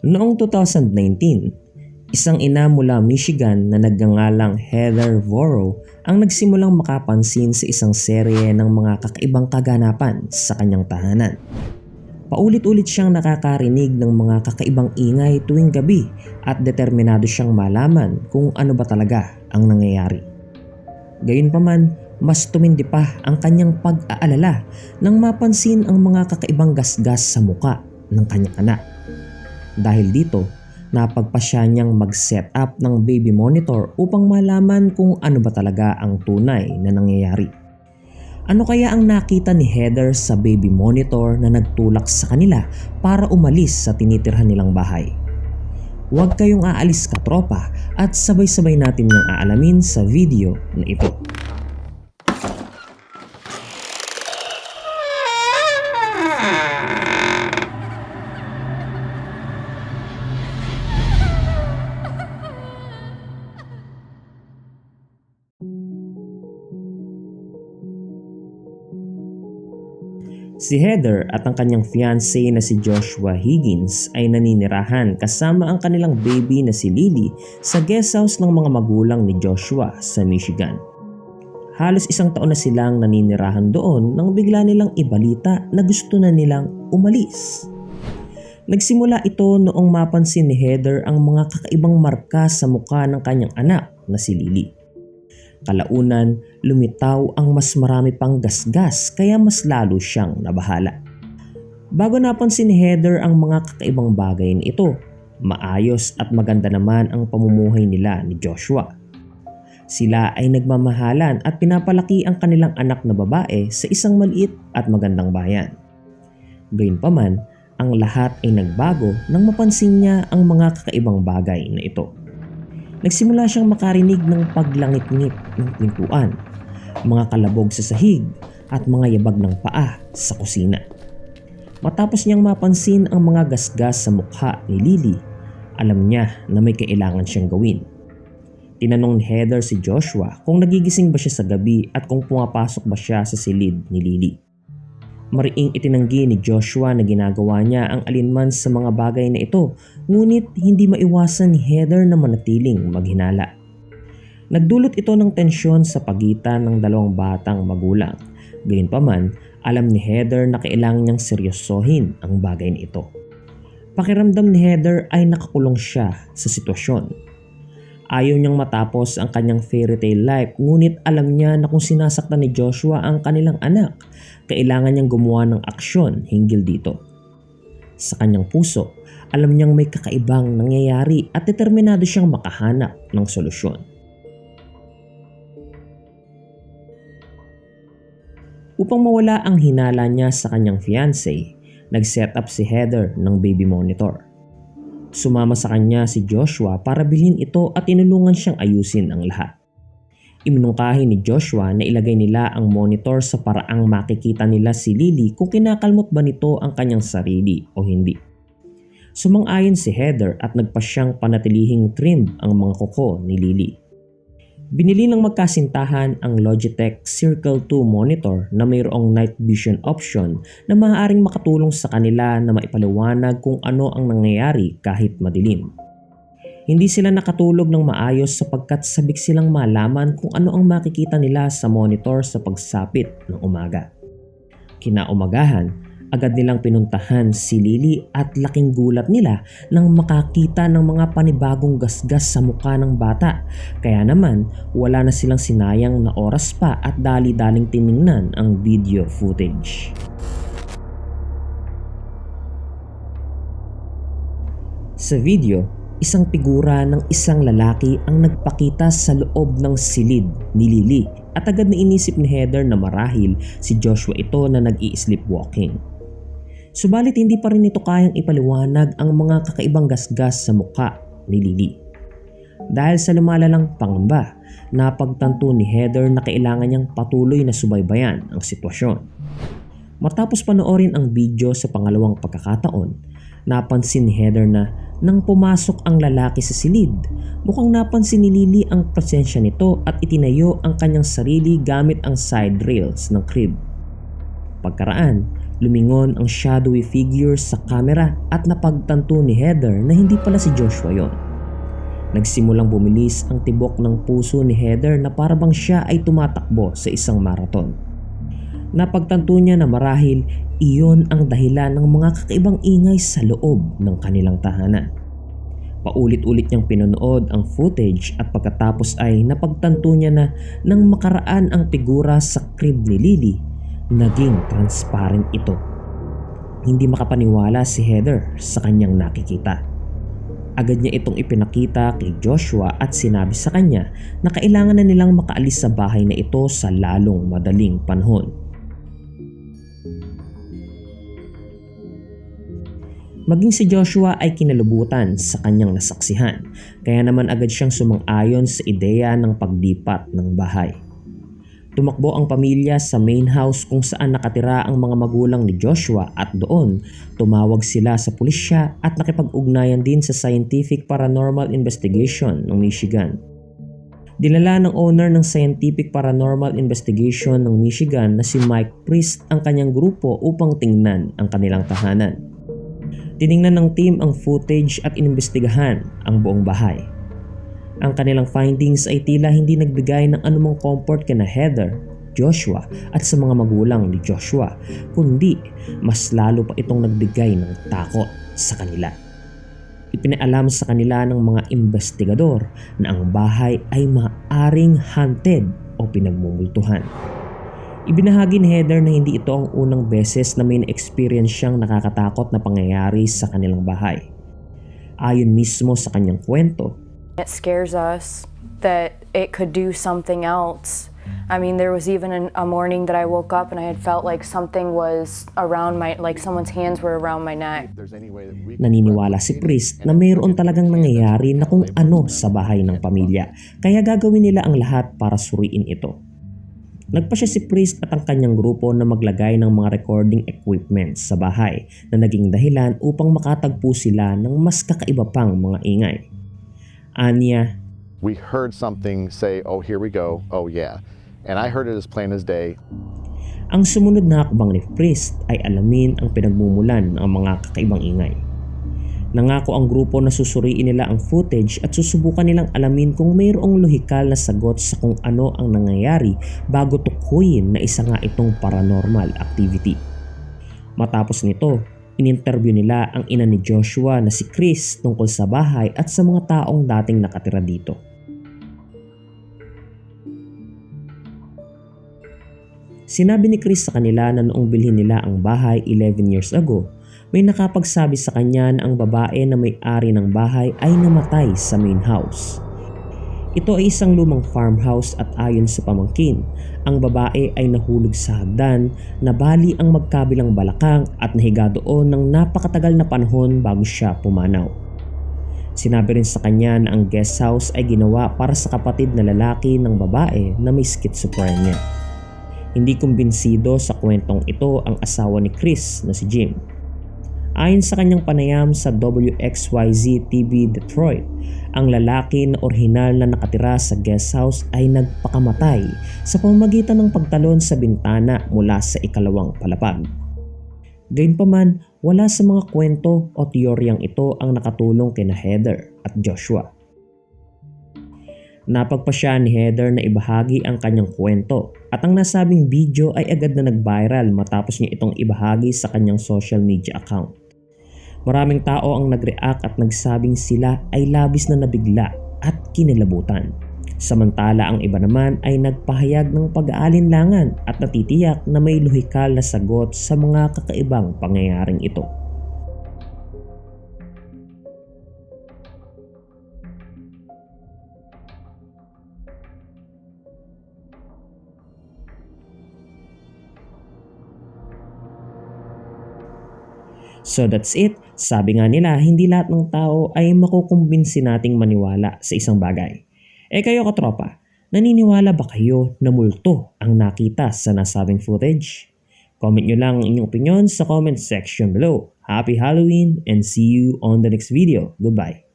Noong 2019, isang ina mula Michigan na nagngangalang Heather Voro ang nagsimulang makapansin sa isang serye ng mga kakaibang kaganapan sa kanyang tahanan. Paulit-ulit siyang nakakarinig ng mga kakaibang ingay tuwing gabi at determinado siyang malaman kung ano ba talaga ang nangyayari. Gayunpaman, mas tumindi pa ang kanyang pag-aalala nang mapansin ang mga kakaibang gasgas sa muka ng kanyang anak. Dahil dito, napagpasya niyang mag-set up ng baby monitor upang malaman kung ano ba talaga ang tunay na nangyayari. Ano kaya ang nakita ni Heather sa baby monitor na nagtulak sa kanila para umalis sa tinitirhan nilang bahay? Huwag kayong aalis ka tropa at sabay-sabay natin yung aalamin sa video na ito. Si Heather at ang kanyang fiancé na si Joshua Higgins ay naninirahan kasama ang kanilang baby na si Lily sa guest house ng mga magulang ni Joshua sa Michigan. Halos isang taon na silang naninirahan doon nang bigla nilang ibalita na gusto na nilang umalis. Nagsimula ito noong mapansin ni Heather ang mga kakaibang marka sa mukha ng kanyang anak na si Lily. Kalaunan, lumitaw ang mas marami pang gasgas kaya mas lalo siyang nabahala. Bago napansin ni Heather ang mga kakaibang bagay na ito, maayos at maganda naman ang pamumuhay nila ni Joshua. Sila ay nagmamahalan at pinapalaki ang kanilang anak na babae sa isang maliit at magandang bayan. Gayunpaman, ang lahat ay nagbago nang mapansin niya ang mga kakaibang bagay na ito. Nagsimula siyang makarinig ng paglangit-ngit ng pintuan, mga kalabog sa sahig at mga yabag ng paa sa kusina. Matapos niyang mapansin ang mga gasgas sa mukha ni Lily, alam niya na may kailangan siyang gawin. Tinanong ni Heather si Joshua kung nagigising ba siya sa gabi at kung pumapasok ba siya sa silid ni Lily. Mariing itinanggi ni Joshua na ginagawa niya ang alinman sa mga bagay na ito ngunit hindi maiwasan ni Heather na manatiling maghinala. Nagdulot ito ng tensyon sa pagitan ng dalawang batang magulang. Gayunpaman, alam ni Heather na kailangan niyang seryosohin ang bagay na ito. Pakiramdam ni Heather ay nakakulong siya sa sitwasyon. Ayaw niyang matapos ang kanyang fairy tale life ngunit alam niya na kung sinasaktan ni Joshua ang kanilang anak, kailangan niyang gumawa ng aksyon hinggil dito. Sa kanyang puso, alam niyang may kakaibang nangyayari at determinado siyang makahanap ng solusyon. Upang mawala ang hinala niya sa kanyang fiancé, nag-set up si Heather ng baby monitor. Sumama sa kanya si Joshua para bilhin ito at tinulungan siyang ayusin ang lahat. Iminungkahi ni Joshua na ilagay nila ang monitor sa paraang makikita nila si Lily kung kinakalmot ba nito ang kanyang sarili o hindi. Sumang-ayon si Heather at nagpa siyang panatilihing trim ang mga kuko ni Lily. Binili ng magkasintahan ang Logitech Circle 2 monitor na mayroong night vision option na maaaring makatulong sa kanila na maipaliwanag kung ano ang nangyayari kahit madilim. Hindi sila nakatulog ng maayos sapagkat sabik silang malaman kung ano ang makikita nila sa monitor sa pagsapit ng umaga. Kinaumagahan, agad nilang pinuntahan si Lily at laking gulat nila nang makakita ng mga panibagong gasgas sa mukha ng bata. Kaya naman, wala na silang sinayang na oras pa at dali-daling tiningnan ang video footage. Sa video, isang figura ng isang lalaki ang nagpakita sa loob ng silid ni Lily at agad na inisip ni Heather na marahil si Joshua ito na nag-i-sleepwalking. Subalit hindi pa rin ito kayang ipaliwanag ang mga kakaibang gasgas sa mukha ni Lily. Dahil sa lumalalang pangamba, napagtanto ni Heather na kailangan niyang patuloy na subaybayan ang sitwasyon. Matapos panoorin ang video sa pangalawang pagkakataon, napansin ni Heather na nang pumasok ang lalaki sa silid, mukhang napansin ni Lily ang presensya nito at itinayo ang kanyang sarili gamit ang side rails ng crib. Pagkaraan, Lumingon ang shadowy figure sa camera at napagtanto ni Heather na hindi pala si Joshua yon. Nagsimulang bumilis ang tibok ng puso ni Heather na parabang siya ay tumatakbo sa isang marathon. Napagtanto niya na marahil iyon ang dahilan ng mga kakaibang ingay sa loob ng kanilang tahanan. Paulit-ulit niyang pinanood ang footage at pagkatapos ay napagtanto niya na nang makaraan ang figura sa crib ni Lily, naging transparent ito. Hindi makapaniwala si Heather sa kanyang nakikita. Agad niya itong ipinakita kay Joshua at sinabi sa kanya na kailangan na nilang makaalis sa bahay na ito sa lalong madaling panahon. Maging si Joshua ay kinalubutan sa kanyang nasaksihan, kaya naman agad siyang sumang-ayon sa ideya ng paglipat ng bahay. Tumakbo ang pamilya sa main house kung saan nakatira ang mga magulang ni Joshua at doon tumawag sila sa pulisya at nakipag-ugnayan din sa Scientific Paranormal Investigation ng Michigan. Dinala ng owner ng Scientific Paranormal Investigation ng Michigan na si Mike Priest ang kanyang grupo upang tingnan ang kanilang tahanan. Tiningnan ng team ang footage at inimbestigahan ang buong bahay. Ang kanilang findings ay tila hindi nagbigay ng anumang comfort kina Heather, Joshua at sa mga magulang ni Joshua, kundi mas lalo pa itong nagbigay ng takot sa kanila. Ipinaalam sa kanila ng mga investigador na ang bahay ay maaring haunted o pinagmumultuhan. Ibinahagi ni Heather na hindi ito ang unang beses na may na-experience siyang nakakatakot na pangyayari sa kanilang bahay. Ayon mismo sa kanyang kwento, It scares us that it could do something else. I mean, there was even an, a morning that I woke up and I had felt like something was around my, like someone's hands were around my neck. Naniniwala si Priest na mayroon talagang nangyayari na kung ano sa bahay ng pamilya, kaya gagawin nila ang lahat para suriin ito. Nagpa siya si Priest at ang kanyang grupo na maglagay ng mga recording equipment sa bahay na naging dahilan upang makatagpo sila ng mas kakaiba pang mga ingay. Anya, we heard something say, oh, here we go. Oh, yeah. And I heard it as plain as day. ang sumunod na hakbang ni Priest ay alamin ang pinagmumulan ng mga kakaibang ingay. Nangako ang grupo na susuriin nila ang footage at susubukan nilang alamin kung mayroong lohikal na sagot sa kung ano ang nangyayari bago tukhuyin na isa nga itong paranormal activity. Matapos nito, ininterview nila ang ina ni Joshua na si Chris tungkol sa bahay at sa mga taong dating nakatira dito. Sinabi ni Chris sa kanila na noong bilhin nila ang bahay 11 years ago, may nakapagsabi sa kanya na ang babae na may-ari ng bahay ay namatay sa main house. Ito ay isang lumang farmhouse at ayon sa pamangkin, ang babae ay nahulog sa hagdan na bali ang magkabilang balakang at nahiga doon ng napakatagal na panahon bago siya pumanaw. Sinabi rin sa kanya na ang guest house ay ginawa para sa kapatid na lalaki ng babae na may schizophrenia. Hindi kumbinsido sa kwentong ito ang asawa ni Chris na si Jim. Ayon sa kanyang panayam sa WXYZ TV Detroit, ang lalaki na orihinal na nakatira sa guest house ay nagpakamatay sa pamamagitan ng pagtalon sa bintana mula sa ikalawang palapag. Gayunpaman, wala sa mga kwento o teoryang ito ang nakatulong kina Heather at Joshua. Napagpa siya ni Heather na ibahagi ang kanyang kwento at ang nasabing video ay agad na nag-viral matapos niya itong ibahagi sa kanyang social media account. Maraming tao ang nag-react at nagsabing sila ay labis na nabigla at kinilabutan. Samantala ang iba naman ay nagpahayag ng pag-aalinlangan at natitiyak na may lohikal na sagot sa mga kakaibang pangyayaring ito. So that's it. Sabi nga nila, hindi lahat ng tao ay makukumbinsi nating maniwala sa isang bagay. Eh kayo katropa, naniniwala ba kayo na multo ang nakita sa nasabing footage? Comment nyo lang ang inyong opinion sa comment section below. Happy Halloween and see you on the next video. Goodbye.